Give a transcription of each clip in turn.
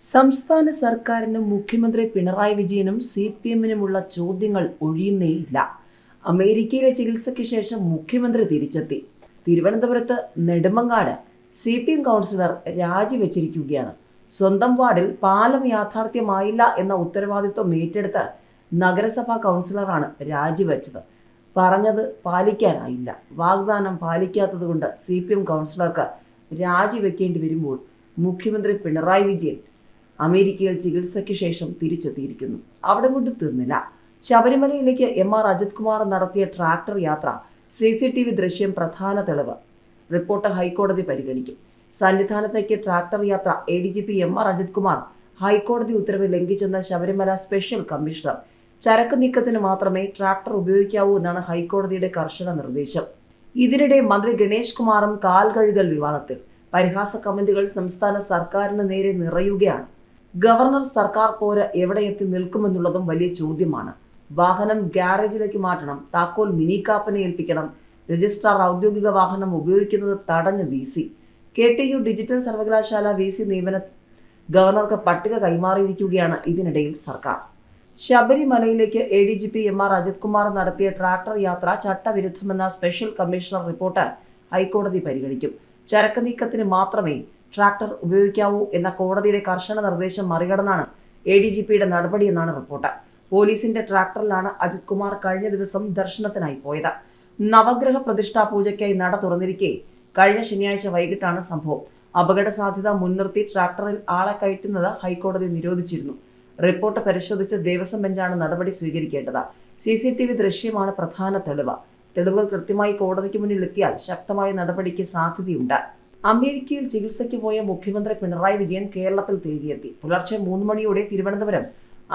സംസ്ഥാന സർക്കാരിനും മുഖ്യമന്ത്രി പിണറായി വിജയനും സി പി എമ്മിനുമുള്ള ചോദ്യങ്ങൾ ഒഴിയുന്നേയില്ല. അമേരിക്കയിലെ ചികിത്സയ്ക്ക് ശേഷം മുഖ്യമന്ത്രി തിരിച്ചെത്തി. തിരുവനന്തപുരത്ത് Nedumangad C P M councillor രാജിവെച്ചിരിക്കുകയാണ്. സ്വന്തം വാർഡിൽ പാലം യാഥാർത്ഥ്യമായില്ല എന്ന ഉത്തരവാദിത്വം ഏറ്റെടുത്ത് നഗരസഭാ കൗൺസിലറാണ് രാജിവെച്ചത്. പറഞ്ഞത് പാലിക്കാനായില്ല. വാഗ്ദാനം പാലിക്കാത്തതുകൊണ്ട് സി പി എം കൗൺസിലർക്ക് രാജിവെക്കേണ്ടി വരുമ്പോൾ മുഖ്യമന്ത്രി പിണറായി വിജയൻ അമേരിക്കയിൽ ചികിത്സയ്ക്ക് ശേഷം തിരിച്ചെത്തിയിരിക്കുന്നു. അവിടെ കൊണ്ട് തീർന്നില്ല. ശബരിമലയിലേക്ക് എം ആർ അജിത് കുമാർ നടത്തിയ ട്രാക്ടർ യാത്ര സി സി ടി വി ദൃശ്യം പ്രധാന തെളിവ്. റിപ്പോർട്ട് ഹൈക്കോടതി പരിഗണിക്കും. സന്നിധാനത്തേക്ക് ട്രാക്ടർ യാത്ര A D G P M R Ajith Kumar ഹൈക്കോടതി ഉത്തരവ് ലംഘിച്ചെന്ന ശബരിമല സ്പെഷ്യൽ കമ്മീഷണർ. ചരക്ക് നീക്കത്തിന് മാത്രമേ ട്രാക്ടർ ഉപയോഗിക്കാവൂ എന്നാണ് ഹൈക്കോടതിയുടെ കർശന നിർദ്ദേശം. ഇതിനിടെ മന്ത്രി ഗണേഷ് കുമാറും കാൽ കഴുകൽ വിവാദത്തിൽ. പരിഹാസ കമന്റുകൾ സംസ്ഥാന സർക്കാരിന് നേരെ നിറയുകയാണ്. ഗവർണർ സർക്കാർ പോര് എവിടെ എത്തി നിൽക്കുമെന്നുള്ളതും വലിയ ചോദ്യമാണ്. വാഹനം ഗ്യാരേജിലേക്ക് മാറ്റണം താക്കോൽ മിനി കാപ്പനെ ഏൽപ്പിക്കണം രജിസ്ട്രാർ ഔദ്യോഗിക വാഹനം ഉപയോഗിക്കുന്നത് തടഞ്ഞ് V C. K T U digital സർവകലാശാല വി സി നിയമന ഗവർണർക്ക് പട്ടിക കൈമാറിയിരിക്കുകയാണ് ഇതിനിടയിൽ സർക്കാർ. ശബരിമലയിലേക്ക് A D G P M R Ajith Kumar നടത്തിയ ട്രാക്ടർ യാത്ര ചട്ടവിരുദ്ധമെന്ന സ്പെഷ്യൽ കമ്മീഷണർ റിപ്പോർട്ട് ഹൈക്കോടതി പരിഗണിക്കും. ചരക്ക് നീക്കത്തിന് മാത്രമേ ട്രാക്ടർ ഉപയോഗിക്കാവൂ എന്ന കോടതിയുടെ കർശന നിർദ്ദേശം മറികടന്നാണ് എ ഡി ജി പിയുടെ നടപടിയെന്നാണ് റിപ്പോർട്ട്. പോലീസിന്റെ ട്രാക്ടറിലാണ് അജിത് കുമാർ കഴിഞ്ഞ ദിവസം ദർശനത്തിനായി പോയത്. നവഗ്രഹ പ്രതിഷ്ഠാ പൂജയ്ക്കായി നട തുറന്നിരിക്കെ കഴിഞ്ഞ ശനിയാഴ്ച വൈകിട്ടാണ് സംഭവം. അപകട സാധ്യത മുൻനിർത്തി ട്രാക്ടറിൽ ആളെ കയറ്റുന്നത് ഹൈക്കോടതി നിരോധിച്ചിരുന്നു. റിപ്പോർട്ട് പരിശോധിച്ച് ദേവസ്വം ബെഞ്ചാണ് നടപടി സ്വീകരിക്കേണ്ടത്. സി സി ടി വി ദൃശ്യമാണ് പ്രധാന തെളിവ്. തെളിവുകൾ കൃത്യമായി കോടതിക്ക് മുന്നിൽ എത്തിയാൽ ശക്തമായ നടപടിക്ക് സാധ്യതയുണ്ട്. അമേരിക്കയിൽ ചികിത്സയ്ക്ക് പോയ മുഖ്യമന്ത്രി പിണറായി വിജയൻ കേരളത്തിൽ തിരികെയെത്തി. പുലർച്ചെ മൂന്ന് മണിയോടെ തിരുവനന്തപുരം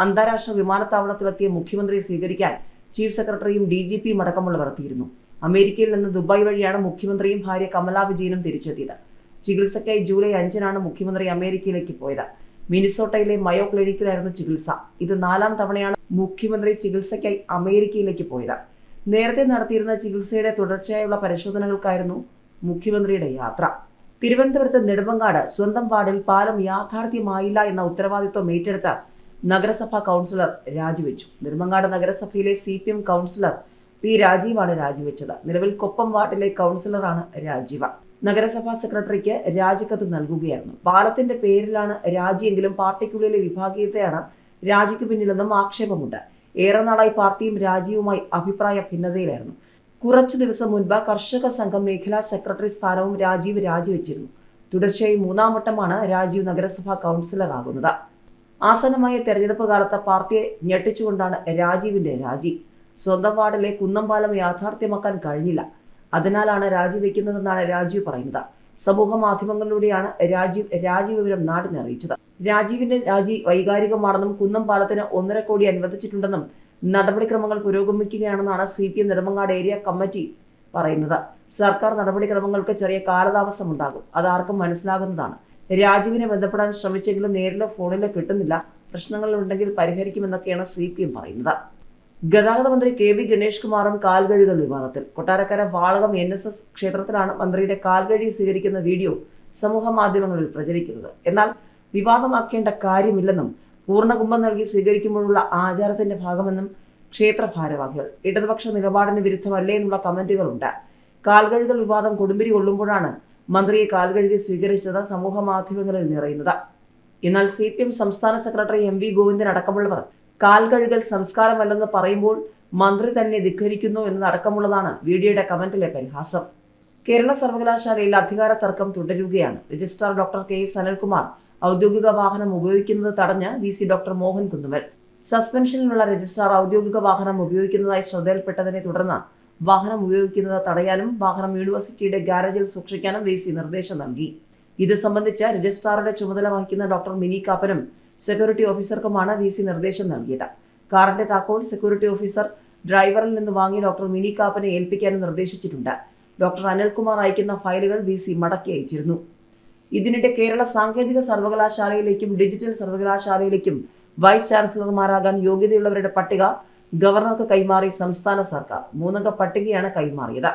അന്താരാഷ്ട്ര വിമാനത്താവളത്തിലെത്തിയ മുഖ്യമന്ത്രിയെ സ്വീകരിക്കാൻ ചീഫ് സെക്രട്ടറിയും ഡി ജി പിയും അടക്കമുള്ളവർ എത്തിയിരുന്നു. അമേരിക്കയിൽ നിന്ന് ദുബായ് വഴിയാണ് മുഖ്യമന്ത്രിയും ഭാര്യ കമലാ വിജയനും തിരിച്ചെത്തിയത്. ചികിത്സയ്ക്കായി ജൂലൈ അഞ്ചിനാണ് മുഖ്യമന്ത്രി അമേരിക്കയിലേക്ക് പോയത്. മിനിസോട്ടയിലെ മയോ ക്ലിനിക്കിലായിരുന്നു ചികിത്സ. ഇത് നാലാം തവണയാണ് മുഖ്യമന്ത്രി ചികിത്സയ്ക്കായി അമേരിക്കയിലേക്ക് പോയത്. നേരത്തെ നടത്തിയിരുന്ന ചികിത്സയുടെ തുടർച്ചയായുള്ള പരിശോധനകൾക്കായിരുന്നു മുഖ്യമന്ത്രിയുടെ യാത്ര. തിരുവനന്തപുരത്ത് നെടുമങ്ങാട് സ്വന്തം വാർഡിൽ പാലം യാഥാർത്ഥ്യമായില്ല എന്ന ഉത്തരവാദിത്വം ഏറ്റെടുത്ത നഗരസഭാ കൗൺസിലർ രാജിവെച്ചു. നെടുമങ്ങാട് നഗരസഭയിലെ C P M councillor P രാജീവാണ് രാജിവെച്ചത്. നിലവിൽ കൊപ്പം വാർഡിലെ കൗൺസിലറാണ് രാജീവ. നഗരസഭാ സെക്രട്ടറിക്ക് രാജിക്കത്ത് നൽകുകയായിരുന്നു. പാലത്തിന്റെ പേരിലാണ് രാജിയെങ്കിലും പാർട്ടിക്കുള്ളിലെ വിഭാഗീയതയാണ് രാജിക്ക് പിന്നിലെന്നും ആക്ഷേപമുണ്ട്. ഏറെ നാളായി പാർട്ടിയും രാജീവുമായി അഭിപ്രായ ഭിന്നതയിലായിരുന്നു. കുറച്ചു ദിവസം മുൻപ് കർഷക സംഘം മേഖലാ സെക്രട്ടറി സ്ഥാനവും രാജീവ് രാജിവെച്ചിരുന്നു. തുടർച്ചയായി മൂന്നാം വട്ടമാണ് രാജീവ് നഗരസഭാ കൗൺസിലർ ആകുന്നത്. ആസന്നമായ തെരഞ്ഞെടുപ്പ് കാലത്ത് പാർട്ടിയെ ഞെട്ടിച്ചുകൊണ്ടാണ് രാജീവിന്റെ രാജി. സ്വന്തം വാർഡിലെ കുന്നംപാലം യാഥാർത്ഥ്യമാക്കാൻ കഴിഞ്ഞില്ല. അതിനാലാണ് രാജിവെക്കുന്നതെന്നാണ് രാജീവ് പറയുന്നത്. സമൂഹ മാധ്യമങ്ങളിലൂടെയാണ് രാജീവ് രാജിവിവരം നാടിനെ അറിയിച്ചത്. രാജീവിന്റെ രാജി വൈകാരികമാണെന്നും കുന്നം പാലത്തിന് ഒന്നര കോടി അനുവദിച്ചിട്ടുണ്ടെന്നും നടപടിക്രമങ്ങൾ പുരോഗമിക്കുകയാണെന്നാണ് C P M Nedumangad area committee പറയുന്നത്. സർക്കാർ നടപടിക്രമങ്ങൾക്ക് ചെറിയ കാലതാമസം ഉണ്ടാകും. അതാർക്കും മനസ്സിലാകുന്നതാണ്. രാജുവിനെ ബന്ധപ്പെടാൻ ശ്രമിച്ചെങ്കിലും നേരിലോ ഫോണിലോ കിട്ടുന്നില്ല. പ്രശ്നങ്ങളുണ്ടെങ്കിൽ പരിഹരിക്കുമെന്നൊക്കെയാണ് സി പി എം പറയുന്നത്. ഗതാഗത മന്ത്രി കെ വി ഗണേഷ് കുമാറും കാൽകഴികൾ വിവാദത്തിൽ. Kottarakkara Valakom N S S ക്ഷേത്രത്തിലാണ് മന്ത്രിയുടെ കാൽകഴി സ്വീകരിക്കുന്ന വീഡിയോ സമൂഹ മാധ്യമങ്ങളിൽ പ്രചരിക്കുന്നത്. എന്നാൽ വിവാദമാക്കേണ്ട കാര്യമില്ലെന്നും പൂർണകുംഭം നൽകി സ്വീകരിക്കുമ്പോഴുള്ള ആചാരത്തിന്റെ ഭാഗമെന്നും ക്ഷേത്ര ഭാരവാഹികൾ ഇടതുപക്ഷ നിലപാടിന് വിരുദ്ധമല്ലേ എന്നുള്ള കമന്റുകളുണ്ട്. കാൽകഴുകൽ വിവാദം കൊടുമ്പിരി കൊള്ളുമ്പോഴാണ് മന്ത്രിയെ കാൽകഴുകി സ്വീകരിച്ചത് സമൂഹ മാധ്യമങ്ങളിൽ നിറയുന്നത്. എന്നാൽ സി പി എം സംസ്ഥാന സെക്രട്ടറി എം വി ഗോവിന്ദൻ അടക്കമുള്ളവർ കാൽകഴുകൽ സംസ്കാരമല്ലെന്ന് പറയുമ്പോൾ മന്ത്രി തന്നെ ധിഖരിക്കുന്നു എന്നതടക്കമുള്ളതാണ് വീഡിയോയുടെ കമന്റിലെ പരിഹാസം. കേരള സർവകലാശാലയിൽ അധികാര തർക്കം തുടരുകയാണ്. Registrar doctor K S Anilkumar ഔദ്യോഗിക വാഹനം ഉപയോഗിക്കുന്നത് തടഞ്ഞ് V C doctor Mohan Kunnummal സസ്പെൻഷനിലുള്ള registrar ഔദ്യോഗിക വാഹനം ഉപയോഗിക്കുന്നതായി ശ്രദ്ധയിൽപ്പെട്ടതിനെ തുടർന്ന് വാഹനം ഉപയോഗിക്കുന്നത് തടയാനും വാഹനം യൂണിവേഴ്സിറ്റിയുടെ ഗാരേജിൽ സൂക്ഷിക്കാനും വി സി നിർദ്ദേശം നൽകി. ഇത് സംബന്ധിച്ച് രജിസ്ട്രാറുടെ ചുമതല വഹിക്കുന്ന ഡോക്ടർ മിനി കാപ്പനും സെക്യൂരിറ്റി ഓഫീസർക്കുമാണ് വി സി നിർദ്ദേശം നൽകിയത്. കാറിന്റെ താക്കോൽ സെക്യൂരിറ്റി ഓഫീസർ ഡ്രൈവറിൽ നിന്ന് വാങ്ങി ഡോക്ടർ മിനി കാപ്പനെ ഏൽപ്പിക്കാനും നിർദ്ദേശിച്ചിട്ടുണ്ട്. ഡോക്ടർ അനിൽകുമാർ അയക്കുന്ന ഫയലുകൾ വി സി മടക്കി അയച്ചിരുന്നു. ഇതിനിടെ കേരള സാങ്കേതിക സർവകലാശാലയിലേക്കും ഡിജിറ്റൽ സർവകലാശാലയിലേക്കും വൈസ് ചാൻസലർമാരാകാൻ യോഗ്യതയുള്ളവരുടെ പട്ടിക ഗവർണർക്ക് കൈമാറി സംസ്ഥാന സർക്കാർ. മൂന്നംഗ പട്ടികയാണ് കൈമാറിയത്.